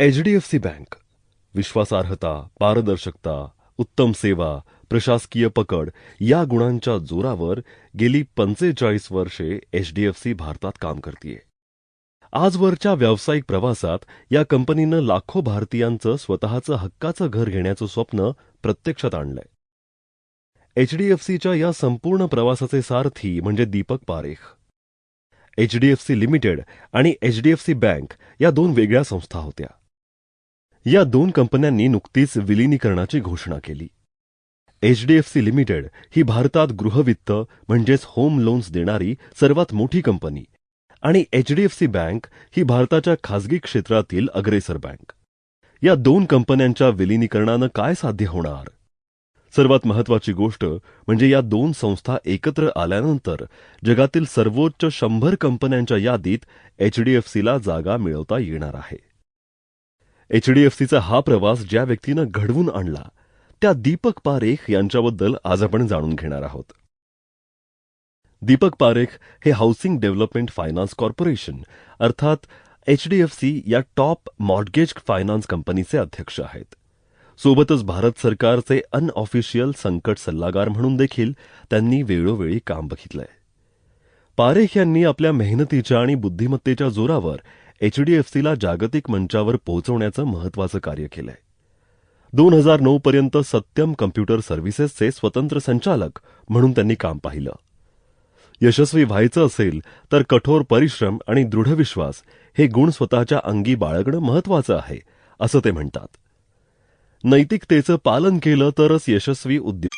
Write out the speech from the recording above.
H D F C bank. विश्वासार्हता पारदर्शकता उत्तम सेवा प्रशासकीय पकड या गुणांच्या जोरावर गेली पंचेचाळीस वर्षे एच डी एफ सी भारतात काम करतीये. आजवरच्या व्यावसायिक प्रवासात या कंपनीनं लाखो भारतीयांचं स्वतःचं हक्काचं घर घेण्याचं स्वप्न प्रत्यक्षात आणलंय. एचडीएफसीच्या या संपूर्ण प्रवासाचे सारथी म्हणजे दीपक पारेख. एचडीएफसी लिमिटेड आणि एचडीएफसी बँक या दोन वेगळ्या संस्था होत्या. या दोन कंपन्यांनी नुकतीच विलिनीकरणाची घोषणा केली. एचडीएफसी लिमिटेड ही भारतात गृहवित्त म्हणजेच होम लोन्स देणारी सर्वात मोठी कंपनी आणि एचडीएफसी बँक ही भारताच्या खासगी क्षेत्रातील अग्रेसर बँक. या दोन कंपन्यांच्या विलिनीकरणानं काय साध्य होणार? सर्वात महत्वाची गोष्ट म्हणजे या दोन संस्था एकत्र आल्यानंतर जगातील सर्वोच्च शंभर कंपन्यांच्या यादीत एचडीएफसीला जागा मिळवता येणार आहे. एचडीएफसीचा हा प्रवास ज्या व्यक्तीनं घडवून आणला त्या दीपक पारेख यांच्याबद्दल आज आपण जाणून घेणार आहोत. दीपक पारेख हे हाऊसिंग डेव्हलपमेंट फायनान्स कॉर्पोरेशन अर्थात एचडीएफसी या टॉप मॉर्गेज फायनान्स कंपनीचे अध्यक्ष आहेत. सोबतच भारत सरकारचे अनऑफिशियल संकट सल्लागार म्हणून देखील त्यांनी वेळोवेळी काम बघितलंय. पारेख यांनी आपल्या मेहनतीच्या आणि बुद्धिमत्तेच्या जोरावर एचडीएफसीला जागतिक मंचावर पोहोचवण्याचं महत्वाचं कार्य केलंय. दोन हजार नऊ पर्यंत सत्यम कम्प्युटर सर्व्हिसेसचे स्वतंत्र संचालक म्हणून त्यांनी काम पाहिलं. यशस्वी व्हायचं असेल तर कठोर परिश्रम आणि दृढ विश्वास हे गुण स्वतःच्या अंगी बाळगणं महत्वाचं आहे असं ते म्हणतात. नैतिकतेचं पालन केलं तरच यशस्वी उद्योग